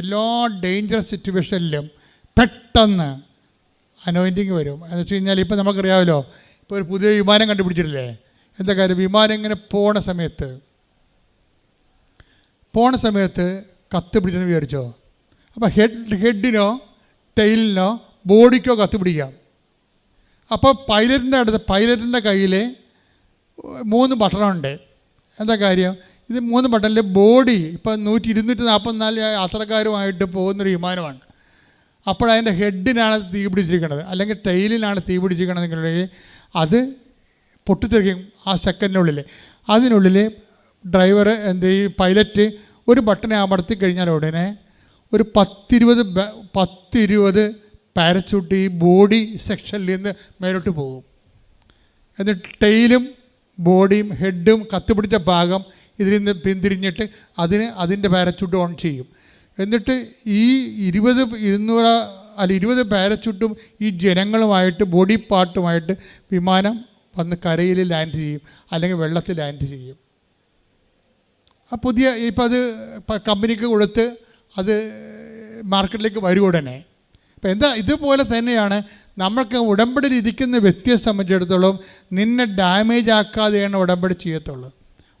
എല്ലാ ഡേഞ്ചറസ് സിറ്റുവേഷനിലും പെട്ടെന്ന് അനോയിന്റിങ് വരും. എന്ന് വെച്ച് കഴിഞ്ഞാൽ ഇപ്പം നമുക്കറിയാമല്ലോ ഇപ്പോൾ ഒരു പുതിയ വിമാനം കണ്ടുപിടിച്ചിട്ടില്ലേ? എന്താ കാര്യം? വിമാനം ഇങ്ങനെ പോണ സമയത്ത് പോണ സമയത്ത് കത്ത് പിടിച്ചെന്ന് വിചാരിച്ചോ? അപ്പോൾ ഹെഡ് ഹെഡിനോ ടെയിലിനോ ബോഡിക്കോ കത്ത് പിടിക്കാം. അപ്പോൾ പൈലറ്റിന്റെ അടുത്ത് പൈലറ്റിന്റെ കയ്യിൽ മൂന്ന് ബട്ടണുണ്ട് എന്താ കാര്യം? ഇത് മൂന്ന് ബട്ടണിൽ ബോഡി ഇപ്പം നൂറ്റി ഇരുന്നൂറ്റി നാൽപ്പത്തിനാല് യാത്രക്കാരുമായിട്ട് പോകുന്നൊരു വിമാനമാണ്. അപ്പോഴതിന്റെ ഹെഡിനാണ് തീ പിടിച്ചിരിക്കുന്നത്. അല്ലെങ്കിൽ ടൈലിനാണ് തീ പിടിച്ചിരിക്കണമെന്നുണ്ടെങ്കിൽ അത് പൊട്ടിത്തെറിക്കും ആ സെക്കൻഡിനുള്ളിൽ. അതിനുള്ളിൽ ഡ്രൈവർ എന്ത് ഈ പൈലറ്റ് ഒരു ബട്ടനെ അമർത്തി കഴിഞ്ഞാൽ ഉടനെ ഒരു പത്തിരുപത് പത്തിരുപത് പാരച്ചൂട്ട് ഈ ബോഡി സെക്ഷനിൽ നിന്ന് മേലോട്ട് പോകും. എന്നിട്ട് ടെയിലും ബോഡിയും ഹെഡും കത്തുപിടിച്ച ഭാഗം ഇതിൽ നിന്ന് പിന്തിരിഞ്ഞിട്ട് അതിന് അതിന്റെ പാരച്ചൂട്ട് ഓൺ ചെയ്യും. എന്നിട്ട് ഈ ഇരുപത് ഇരുന്നൂറ് അല്ല ഇരുപത് പാരച്ചൂട്ടും ഈ ജനങ്ങളുമായിട്ട് ബോഡി പാർട്ടുമായിട്ട് വിമാനം വന്ന് കരയിൽ ലാൻഡ് ചെയ്യും അല്ലെങ്കിൽ വെള്ളത്തിൽ ലാൻഡ് ചെയ്യും. ആ പുതിയ ഇപ്പം അത് കമ്പനിക്ക് കൊടുത്ത് അത് മാർക്കറ്റിലേക്ക് വരും ഉടനെ. അപ്പം എന്താ ഇതുപോലെ തന്നെയാണ് നമ്മൾക്ക് ഉടമ്പടിയിൽ ഇരിക്കുന്ന വ്യക്തിയെ സംബന്ധിച്ചിടത്തോളം നിന്നെ ഡാമേജ് ആക്കാതെയാണ് ഉടമ്പടി ചെയ്യത്തുള്ളൂ.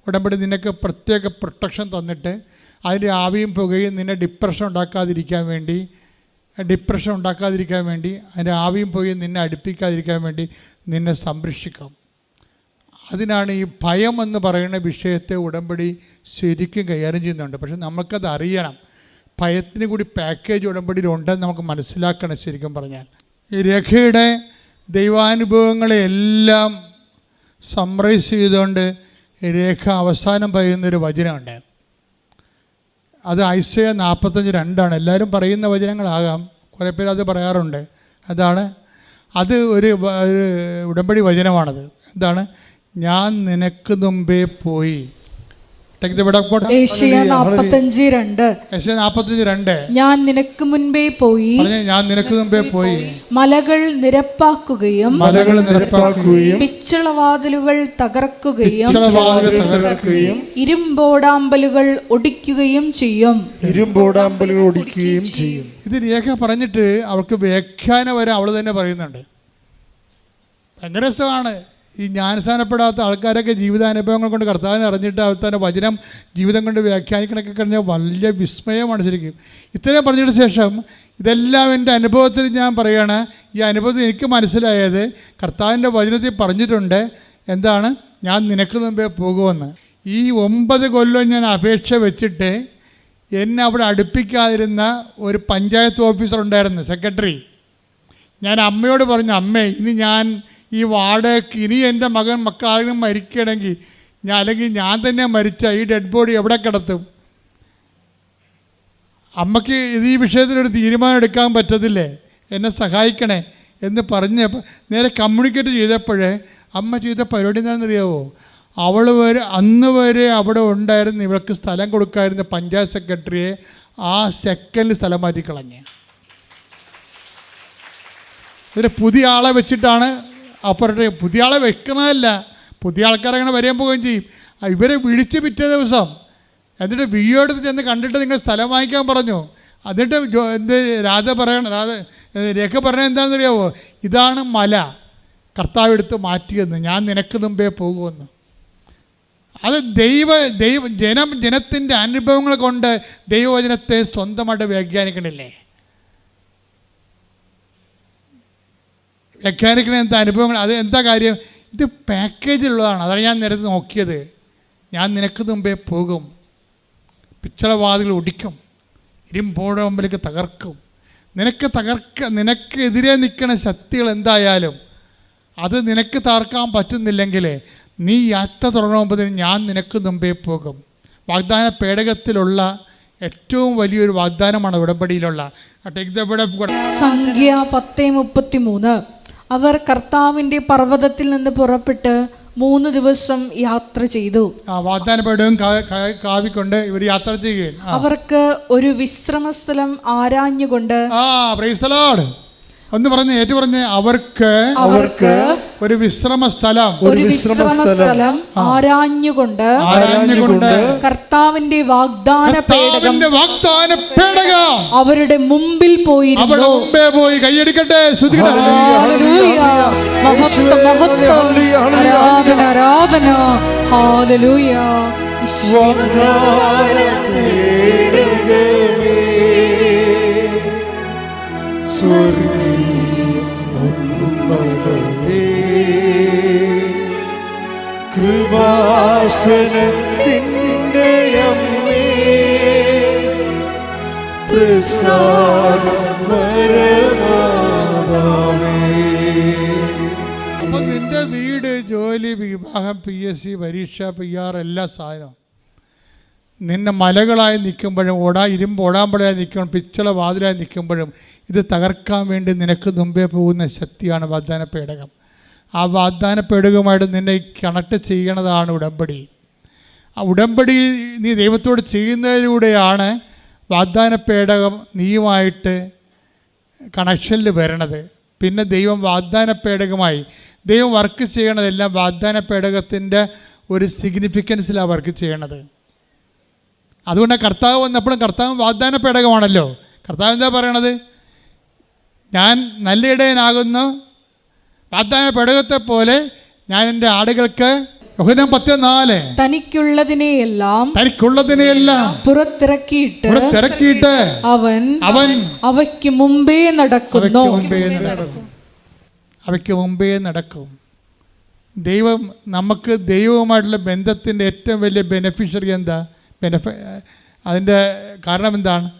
ഉടമ്പടി നിനക്ക് പ്രത്യേക പ്രൊട്ടക്ഷൻ തന്നിട്ട് അതിന്റെ ആവിയും പുകയും നിന്നെ ഡിപ്രഷൻ ഉണ്ടാക്കാതിരിക്കാൻ വേണ്ടി ഡിപ്രഷൻ ഉണ്ടാക്കാതിരിക്കാൻ വേണ്ടി അതിന്റെ ആവിയും പുകയും നിന്നെ അടുപ്പിക്കാതിരിക്കാൻ വേണ്ടി നിന്നെ സംരക്ഷിക്കാം. അതിനാണ് ഈ ഭയം എന്ന് പറയുന്ന വിഷയത്തെ ഉടമ്പടി ശരിക്കും കൈകാര്യം ചെയ്യുന്നുണ്ട്. പക്ഷെ നമുക്കത് അറിയണം. ഭയത്തിന് കൂടി പാക്കേജ് ഉടമ്പടിയിലുണ്ടെന്ന് നമുക്ക് മനസ്സിലാക്കണം ശരിക്കും പറഞ്ഞാൽ. ഈ രേഖയുടെ ദൈവാനുഭവങ്ങളെല്ലാം സംറൈസ് ചെയ്തുകൊണ്ട് രേഖ അവസാനം പറയുന്നൊരു വചനമുണ്ട്. അത് ഐസയ നാൽപ്പത്തഞ്ച് രണ്ടാണ്. എല്ലാവരും പറയുന്ന വചനങ്ങളാകാം. കുറേ പേര് അത് പറയാറുണ്ട്. അതാണ്. അത് ഒരു ഉടമ്പടി വചനമാണത്. എന്താണ്? ഞാൻ നിനക്ക് മുമ്പേ പോയി. ഞാൻ നിനക്ക് മുൻപേ പോയി. പറഞ്ഞ ഞാൻ നിനക്ക് മുൻപേ പോയി. മലകൾ നിരപ്പാക്കുകയും മലകൾ നിരപ്പാക്കുകയും പിച്ചളവാതിലുകൾ തകർക്കുകയും തകർക്കുകയും ഇരുമ്പോടാമ്പലുകൾ ഒടിക്കുകയും ചെയ്യും. ഇരുമ്പോടാമ്പലുകൾ ഒടിക്കുകയും ചെയ്യും. ഇത് രേഖ പറഞ്ഞിട്ട് അവൾക്ക് വ്യാഖ്യാനം വരെ അവൾ തന്നെ പറയുന്നുണ്ട്. ഭയങ്കര രസമാണ്. ഈ ജ്ഞാനസ്ഥാനപ്പെടാത്ത ആൾക്കാരൊക്കെ ജീവിതാനുഭവങ്ങൾ കൊണ്ട് കർത്താവിനെ അറിഞ്ഞിട്ട് തന്നെ വചനം ജീവിതം കൊണ്ട് വ്യാഖ്യാനിക്കണമൊക്കെ കഴിഞ്ഞാൽ വലിയ വിസ്മയമാണ് ശരിക്കും. ഇത്രയും പറഞ്ഞതിന് ശേഷം ഇതെല്ലാം എന്റെ അനുഭവത്തിൽ ഞാൻ പറയുകയാണ്. ഈ അനുഭവത്തിൽ എനിക്ക് മനസ്സിലായത് കർത്താവിന്റെ വചനത്തിൽ പറഞ്ഞിട്ടുണ്ട്. എന്താണ്? ഞാൻ നിനക്ക് മുമ്പേ പോകുമെന്ന്. ഈ ഒമ്പത് കൊല്ലം ഞാൻ അപേക്ഷ വെച്ചിട്ട് എന്നെ അവിടെ അടുപ്പിക്കാതിരുന്ന ഒരു പഞ്ചായത്ത് ഓഫീസർ ഉണ്ടായിരുന്നു സെക്രട്ടറി. ഞാൻ അമ്മയോട് പറഞ്ഞു അമ്മേ ഇനി ഞാൻ ഈ വാടകയ്ക്ക് ഇനി എന്റെ മകൻ മക്കളാരും മരിക്കണമെങ്കിൽ ഞാൻ അല്ലെങ്കിൽ ഞാൻ തന്നെ മരിച്ച ഈ ഡെഡ് ബോഡി എവിടെ കിടത്തും? അമ്മയ്ക്ക് ഇത് ഈ വിഷയത്തിലൊരു തീരുമാനം എടുക്കാൻ പറ്റത്തില്ലേ? എന്നെ സഹായിക്കണേ എന്ന് പറഞ്ഞപ്പോൾ നേരെ കമ്മ്യൂണിക്കേറ്റ് ചെയ്തപ്പോഴേ അമ്മ ചെയ്ത പരിപാടി എന്താണെന്നറിയാവോ? അവൾ വരെ അന്ന് വരെ അവിടെ ഉണ്ടായിരുന്ന ഇവൾക്ക് സ്ഥലം കൊടുക്കായിരുന്ന പഞ്ചായത്ത് സെക്രട്ടറിയെ ആ സെക്കൻഡിൽ സ്ഥലം മാറ്റി കളഞ്ഞു ഇതിൽ പുതിയ ആളെ വെച്ചിട്ടാണ് അപ്പുറത്തെ പുതിയ ആളെ വെക്കണതല്ല പുതിയ ആൾക്കാർ അങ്ങനെ വരാൻ പോവുകയും ചെയ്യും. ഇവരെ വിളിച്ച് പിറ്റേ ദിവസം എന്നിട്ട് വിയോടത്ത് ചെന്ന് കണ്ടിട്ട് നിങ്ങൾ സ്ഥലം വാങ്ങിക്കാൻ പറഞ്ഞു. എന്നിട്ട് എന്ത് രാധ പറയണം രാധ രേഖ പറയണത് എന്താണെന്ന് അറിയാവോ ഇതാണ് മല. കർത്താവ് എടുത്ത് മാറ്റിയെന്ന്. ഞാൻ നിനക്ക് മുമ്പേ പോകുമെന്ന്. അത് ദൈവ ദൈവ ജനം ജനത്തിന്റെ അനുഭവങ്ങൾ കൊണ്ട് ദൈവവചനത്തെ സ്വന്തമായിട്ട് വ്യാഖ്യാനിക്കണില്ലേ? വ്യാഖ്യാനിക്കുന്ന എന്താ അനുഭവങ്ങൾ? അത് എന്താ കാര്യം? ഇത് പാക്കേജിലുള്ളതാണ്. അതാണ് ഞാൻ നേരത്തെ നോക്കിയത്. ഞാൻ നിനക്ക് മുമ്പേ പോകും. പിച്ചളവാതിൽ ഒടിക്കും. ഇരുമ്പോഴമ്പലേക്ക് തകർക്കും. നിനക്ക് തകർക്ക നിനക്കെതിരെ നിൽക്കുന്ന ശക്തികൾ എന്തായാലും അത് നിനക്ക് തകർക്കാൻ പറ്റുന്നില്ലെങ്കിൽ നീ യാത്ര തുടങ്ങുമ്പോൾ ഞാൻ നിനക്ക് മുമ്പേ പോകും. വാഗ്ദാന പേടകത്തിലുള്ള ഏറ്റവും വലിയൊരു വാഗ്ദാനമാണ് ഉടമ്പടിയിലുള്ള. സംഖ്യ പത്ത് മുപ്പത്തിമൂന്ന്. അവർ കർത്താവിന്റെ പർവതത്തിൽ നിന്ന് പുറപ്പെട്ട് മൂന്ന് ദിവസം യാത്ര ചെയ്തു. ആ വാഗ്ദാനപ്പെടുകയും കാവിക്കൊണ്ട് ഇവർ യാത്ര ചെയ്യുകയും. അവർക്ക് ഒരു വിശ്രമ സ്ഥലം ആരാഞ്ഞുകൊണ്ട് ആ പ്രൈസ് ദ ലോർഡ് ഒന്ന് പറഞ്ഞു ഏറ്റു പറഞ്ഞ അവർക്ക് അവർക്ക് ഒരു വിശ്രമ സ്ഥലം ഒരു വിശ്രമ സ്ഥലം ആരാഞ്ഞുകൊണ്ട് ആരാഞ്ഞുകൊണ്ട് കർത്താവിന്റെ വാഗ്ദാന പേടകം കർത്താവിന്റെ വാഗ്ദാന പേടകം അവരുടെ മുമ്പിൽ പോയി പോയിരുന്നു മുമ്പേ പോയി കൈയടിക്കട്ടെ. ഹല്ലേലൂയ. മഹത്വം മഹത്വം. ആരാധന ആരാധന. ഹാലലൂയ. കൃപാസനത്തിന്റെ അമ്മേ പ്രസാദം വിവാഹം പി എസ് സി പരീക്ഷ പി ആർ എല്ലാ സാധനവും. നിന്നെ മലകളായി നിൽക്കുമ്പോഴും ഓടാ ഇരുമ്പ് ഓടാമ്പളയായി നിൽക്കുമ്പോഴും പിച്ചള വാതിലായി നിൽക്കുമ്പോഴും ഇത് തകർക്കാൻ വേണ്ടി നിനക്ക് മുമ്പേ പോകുന്ന ശക്തിയാണ് വാഗ്ദാന പേടകം. ആ വാഗ്ദാന പേടകമായിട്ട് നിന്നെ കണക്ട് ചെയ്യണതാണ് ഉടമ്പടി. ആ ഉടമ്പടി നീ ദൈവത്തോട് ചെയ്യുന്നതിലൂടെയാണ് വാഗ്ദാന പേടകം നീയുമായിട്ട് കണക്ഷനിൽ വരണത്. പിന്നെ ദൈവം വാഗ്ദാന പേടകമായി ദൈവം വർക്ക് ചെയ്യണതെല്ലാം വാഗ്ദാന പേടകത്തിന്റെ ഒരു സിഗ്നിഫിക്കൻസിലാണ് വർക്ക് ചെയ്യണത്. അതുകൊണ്ട് കർത്താവ് വന്നപ്പോഴും കർത്താവ് വാഗ്ദാന പേടകമാണല്ലോ. കർത്താവ് എന്താ പറയണത്? ഞാൻ നല്ല ഇടയനാകുന്നു വാഗ്ദാന പേടകത്തെ പോലെ ഞാൻ എന്റെ ആടുകൾക്ക് യോഹന്നാൻ പത്ത് എല്ലാം തനിക്കുള്ളതിനെയെല്ലാം പുറത്തിറക്കിയിട്ട് അവൻ അവൻ അവയ്ക്ക് മുമ്പേ നടക്കുന്നു. അവയ്ക്ക് മുമ്പേ നടക്കും അവയ്ക്ക് മുമ്പേ നടക്കും. ദൈവം നമുക്ക് ദൈവവുമായിട്ടുള്ള ബന്ധത്തിന്റെ ഏറ്റവും വലിയ ബെനഫിഷ്യറി എന്താ? ബെനഫ അതിന്റെ കാരണം എന്താണ്?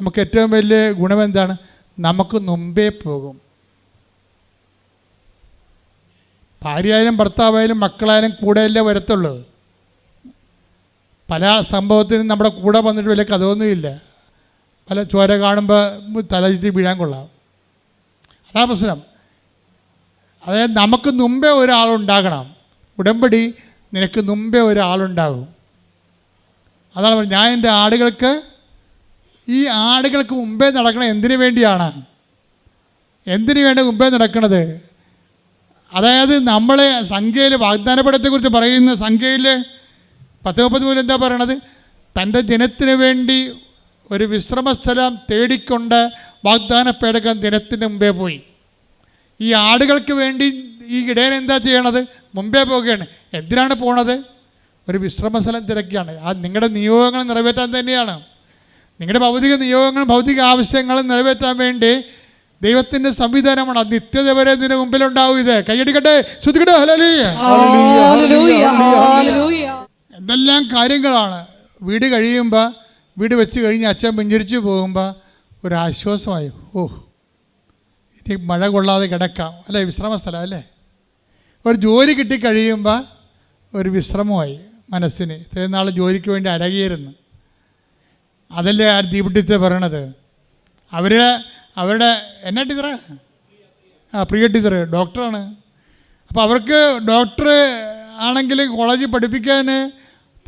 നമുക്ക് ഏറ്റവും വലിയ ഗുണം എന്താണ്? നമുക്ക് മുമ്പേ പോകും. ഭാര്യയായാലും ഭർത്താവായാലും മക്കളായാലും കൂടെയല്ലേ വരത്തുള്ളൂ. പല സംഭവത്തിനും നമ്മുടെ കൂടെ വന്നിട്ട് വലിയ കഥയൊന്നുമില്ല. പല ചോര കാണുമ്പോൾ തല ചുറ്റി വീഴാൻ കൊള്ളാം. അതാ പ്രശ്നം. അതായത് നമുക്ക് മുമ്പേ ഒരാളുണ്ടാകണം. ഉടമ്പടി നിനക്ക് മുമ്പേ ഒരാളുണ്ടാകും. അതാണ്. ഞാൻ എന്റെ ആടുകൾക്ക് ഈ ആടുകൾക്ക് മുമ്പേ നടക്കണം എന്തിനു വേണ്ടിയാണ്? എന്തിനു വേണ്ടി മുമ്പേ നടക്കണത്? അതായത് നമ്മളെ സംഖ്യയിൽ വാഗ്ദാനപടത്തെക്കുറിച്ച് പറയുന്ന സംഖ്യയിൽ പത്ത് മുപ്പത് മൂല എന്താ പറയണത്? തന്റെ ജനത്തിന് വേണ്ടി ഒരു വിശ്രമസ്ഥലം തേടിക്കൊണ്ട് വാഗ്ദാന പേടകം ദിനത്തിന് മുമ്പേ പോയി. ഈ ആടുകൾക്ക് വേണ്ടി ഈ ഇടയൻ എന്താ ചെയ്യണത്? മുമ്പേ പോവുകയാണ് എന്തിനാണ് പോണത്? ഒരു വിശ്രമ വിശ്രമസ്ഥലം തിരക്കിയാണ്. ആ നിങ്ങളുടെ നിയോഗങ്ങൾ നിറവേറ്റാൻ തന്നെയാണ്. നിങ്ങളുടെ ഭൗതിക നിയോഗങ്ങളും ഭൗതിക ആവശ്യങ്ങളും നിറവേറ്റാൻ വേണ്ടി ദൈവത്തിന്റെ സംവിധാനമാണ്. അത് നിത്യത വരെ ഇതിന് മുമ്പിലുണ്ടാവും ഇത്. കൈയടിക്കട്ടെ? ഹല്ലേലൂയ. എന്തെല്ലാം കാര്യങ്ങളാണ്. വീട് കഴിയുമ്പോൾ വീട് വെച്ച് കഴിഞ്ഞ് അച്ഛൻ പിഞ്ചിരിച്ചു പോകുമ്പോൾ ഒരു ആശ്വാസമായി. ഓ ഇനി മഴ കൊള്ളാതെ കിടക്കാം. അല്ലേ? വിശ്രമ സ്ഥലം അല്ലേ? ഒരു ജോലി കിട്ടിക്കഴിയുമ്പോൾ ഒരു വിശ്രമമായി മനസ്സിന്. ഇത്രയും നാൾ ജോലിക്ക് വേണ്ടി അരകിയിരുന്നു അതല്ലേ ആ ദീപിട്ടിത്തെ പറയണത്? അവരുടെ അവരുടെ എന്നാ ടീച്ചറെ? ആ പ്രിയ ടീച്ചർ ഡോക്ടറാണ്. അപ്പോൾ അവർക്ക് ഡോക്ടർ ആണെങ്കിൽ കോളേജിൽ പഠിപ്പിക്കാൻ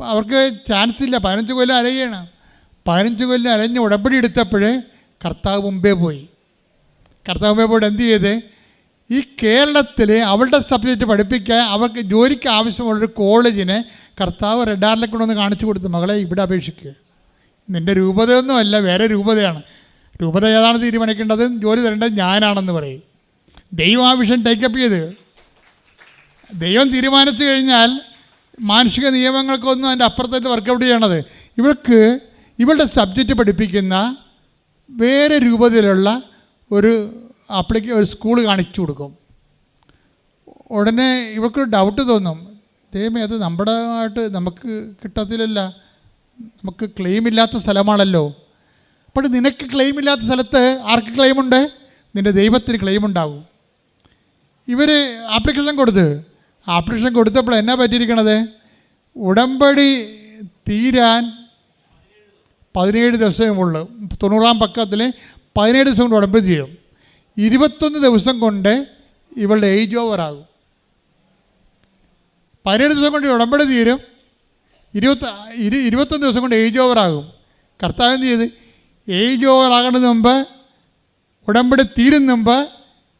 അവർക്ക് ചാൻസ് ഇല്ല. പതിനഞ്ച് കൊല്ലം അരയാണ് പതിനഞ്ച് കൊല്ലം അലഞ്ഞ് ഉടമ്പടി എടുത്തപ്പോൾ കർത്താവ് മുമ്പേ പോയി. കർത്താവ് മുമ്പേ പോയിട്ട് എന്ത് ചെയ്ത്? ഈ കേരളത്തിൽ അവളുടെ സബ്ജക്റ്റ് പഠിപ്പിക്കാൻ അവർക്ക് ജോലിക്ക് ആവശ്യമുള്ളൊരു കോളേജിന് കർത്താവ് റെഡാറിലെ കൊണ്ടൊന്ന് കാണിച്ചു കൊടുത്തു. മകളെ ഇവിടെ അപേക്ഷിക്കുക നിന്റെ രൂപതയൊന്നും അല്ല വേറെ രൂപതയാണ്. രൂപത ഏതാണ് തീരുമാനിക്കേണ്ടത്? ജോലി തരേണ്ടത് ഞാനാണെന്ന് പറയും. ദൈവം ആ വിഷയം ടേക്കപ്പ് ചെയ്ത്. ദൈവം തീരുമാനിച്ചു കഴിഞ്ഞാൽ മാനുഷിക നിയമങ്ങൾക്കൊന്നും അതിന്റെ അപ്പുറത്തേക്ക് വർക്കൗട്ട് ചെയ്യണത്. ഇവൾക്ക് ഇവളുടെ സബ്ജക്റ്റ് പഠിപ്പിക്കുന്ന വേറെ രൂപത്തിലുള്ള ഒരു അപ്ലിക്ക ഒരു സ്കൂൾ കാണിച്ചു കൊടുക്കും. ഉടനെ ഇവർക്ക് ഡൗട്ട് തോന്നും. ദൈവമേ അത് നമ്മുടെ ആയിട്ട് നമുക്ക് കിട്ടത്തില്ലല്ല. നമുക്ക് ക്ലെയിം ഇല്ലാത്ത സ്ഥലമാണല്ലോ. അപ്പോൾ നിനക്ക് ക്ലെയിം ഇല്ലാത്ത സ്ഥലത്ത് ആർക്ക് ക്ലെയിമുണ്ട് നിന്റെ ദൈവത്തിന് ക്ലെയിം ഉണ്ടാകും ഇവർ ആപ്ലിക്കേഷൻ കൊടുത്ത്. ആപ്ലിക്കേഷൻ കൊടുത്തപ്പോൾ എന്നാ പറ്റിയിരിക്കണത്? ഉടമ്പടി തീരാൻ പതിനേഴ് ദിവസമേ ഉള്ളൂ. തൊണ്ണൂറാം പക്കത്തിൽ പതിനേഴ് ദിവസം കൊണ്ട് ഉടമ്പടി ചെയ്യും. ഇരുപത്തൊന്ന് ദിവസം കൊണ്ട് ഇവളുടെ ഏജ് ഓവർ ആകും. പതിനേഴ് ദിവസം കൊണ്ട് ഉടമ്പടി തീരും. ഇരുപത്തി ഇരു ഇരുപത്തൊന്ന് ദിവസം കൊണ്ട് ഏജ് ഓവർ ആകും. കർത്താവ് എന്ത് ചെയ്ത്? ഏജ് ഓവർ ആകുന്നതിന് മുമ്പ് ഉടമ്പടി തീരുന്ന മുമ്പ്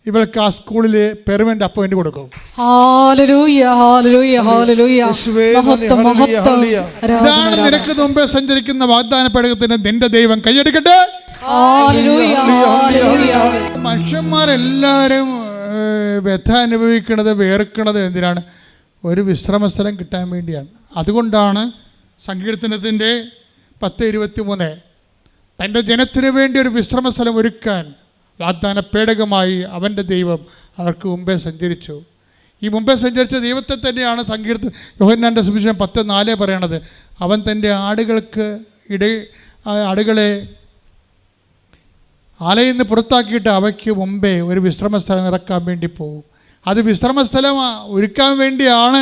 ഇവൾക്ക് ആ സ്കൂളിൽ പെർമനന്റ് അപ്പോയിന്റ് കൊടുക്കും. ഇതാണ്. നിനക്ക് മുമ്പേ സഞ്ചരിക്കുന്ന വാഗ്ദാന പേടകത്തിന് നിന്റെ ദൈവം കൈയെടുക്കട്ടെ? മനുഷ്യന്മാരെല്ലാവരും വ്യഥ അനുഭവിക്കുന്നത് വേർക്കണത് എന്തിനാണ്? ഒരു വിശ്രമസ്ഥലം കിട്ടാൻ വേണ്ടിയാണ്. അതുകൊണ്ടാണ് സങ്കീർത്തനത്തിന്റെ പത്ത് ഇരുപത്തി മൂന്ന് തന്റെ ജനത്തിനു വേണ്ടി ഒരു വിശ്രമസ്ഥലം ഒരുക്കാൻ വാഗ്ദാന പേടകമായി അവന്റെ ദൈവം അവർക്ക് മുമ്പേ സഞ്ചരിച്ചു. ഈ മുമ്പേ സഞ്ചരിച്ച ദൈവത്തെ തന്നെയാണ് സങ്കീർത്തൻ യോഹന്നാന്റെ സുവിശേഷം പത്ത് നാല് പറയണത്. അവൻ തന്റെ ആടുകൾക്ക് ഇട ആടുകളെ ആലയിൽ നിന്ന് പുറത്താക്കിയിട്ട് അവയ്ക്ക് മുമ്പേ ഒരു വിശ്രമസ്ഥലം ഇറക്കാൻ വേണ്ടി പോകും അത് വിശ്രമസ്ഥലം ഒരുക്കാൻ വേണ്ടിയാണ്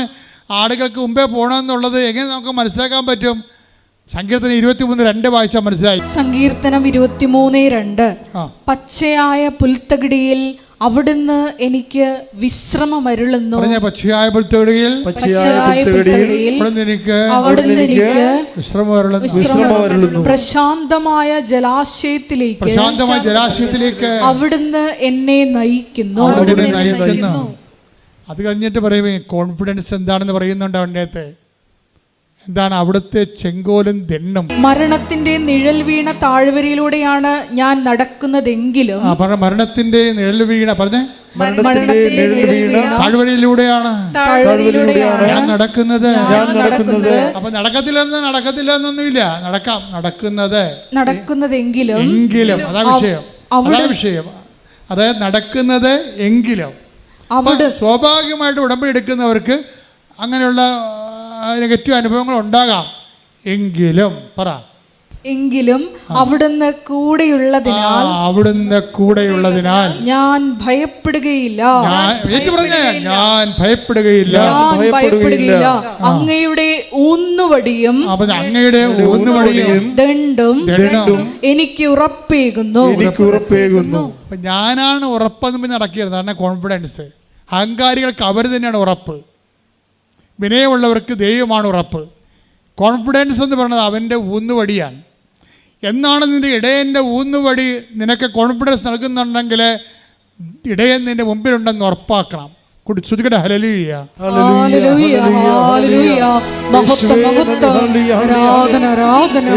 ആടുകൾക്ക് മുമ്പേ പോകണമെന്നുള്ളത് എങ്ങനെ നമുക്ക് മനസ്സിലാക്കാൻ പറ്റും? സങ്കീർത്തനം ഇരുപത്തി മൂന്ന് രണ്ട് വായിച്ചാൽ മനസ്സിലായി. സങ്കീർത്തനം ഇരുപത്തിമൂന്ന് രണ്ട്. പച്ചയായ പുൽത്തകിടിയിൽ അവിടുന്ന് എനിക്ക് വിശ്രമം അരുളുന്നു. പ്രശാന്തമായ ജലാശയത്തിലേക്ക് പ്രശാന്തമായ ജലാശയത്തിലേക്ക് അവിടുന്ന് എന്നെ നയിക്കുന്നു. അവിടുന്ന് നയിക്കുന്നു. അത് കഴിഞ്ഞിട്ട് പറയുമേ കോൺഫിഡൻസ് എന്താണെന്ന് പറയുന്നുണ്ട് അവന്റെ അകത്ത്? എന്താണ് അവിടുത്തെ ചെങ്കോലും ദെണ്ണും മരണത്തിന്റെ നിഴൽ വീണ താഴ്വരയിലൂടെയാണ് ഞാൻ നടക്കുന്നതെങ്കിലും പറഞ്ഞ മരണത്തിന്റെ നിഴൽ വീണ പറഞ്ഞേ? മരണത്തിന്റെ നിഴൽ വീണ താഴ്വരയിലൂടെയാണ്. താഴ്വരയിലൂടെയാണ് ഞാൻ നടക്കുന്നത്. ഞാൻ നടക്കുന്നത്. അപ്പൊ നടക്കത്തില്ലെന്ന് നടക്കത്തില്ല എന്നൊന്നുമില്ല നടക്കാം നടക്കുന്നത്. നടക്കുന്നതെങ്കിലും എങ്കിലും അതാ വിഷയം. അവിടെ- അതാ വിഷയം. അതായത് നടക്കുന്നത് എങ്കിലും. സ്വാഭാവികമായിട്ട് ഉടമ്പെടുക്കുന്നവർക്ക് അങ്ങനെയുള്ള നെഗറ്റീവ് അനുഭവങ്ങൾ ഉണ്ടാകാം. എങ്കിലും പറ. എങ്കിലും അവിടുന്ന് കൂടെയുള്ളതിനാൽ അവിടുന്ന് കൂടെയുള്ളതിനാൽ ഞാൻ ഭയപ്പെടുകയില്ല. ഞാൻ ഭയപ്പെടുകയില്ല. അങ്ങയുടെ ഊന്നുവടിയും അങ്ങയുടെ ഊന്നുവടിയും ദണ്ടും എനിക്ക് ഉറപ്പേകുന്നു. എനിക്ക് ഉറപ്പേകുന്നു. ഞാനാണ് ഉറപ്പെന്ന് പിന്നെ നടക്കിയത് കോൺഫിഡൻസ് അഹങ്കാരികൾക്ക് അവർ തന്നെയാണ് ഉറപ്പ്. വിനയമുള്ളവർക്ക് ദൈവമാണ് ഉറപ്പ് കോൺഫിഡൻസ് എന്ന് പറയുന്നത് അവന്റെ ഊന്നുവടിയാണ് എന്നാണ് നിന്റെ ഇടയന്റെ ഊന്നുവടി നിനക്ക് കോൺഫിഡൻസ് നൽകുന്നുണ്ടെങ്കിൽ ഇടയൻ നിന്റെ മുമ്പിലുണ്ടെന്ന് ഉറപ്പാക്കണം കുടി ശ്രുതികട ഹലലിയ ഹല്ലേലൂയ, ഹല്ലേലൂയ. മഹത്വം, യേശുവേ, മഹത്വം. Hallelujah, hallelujah. ആരാധന, ആരാധന.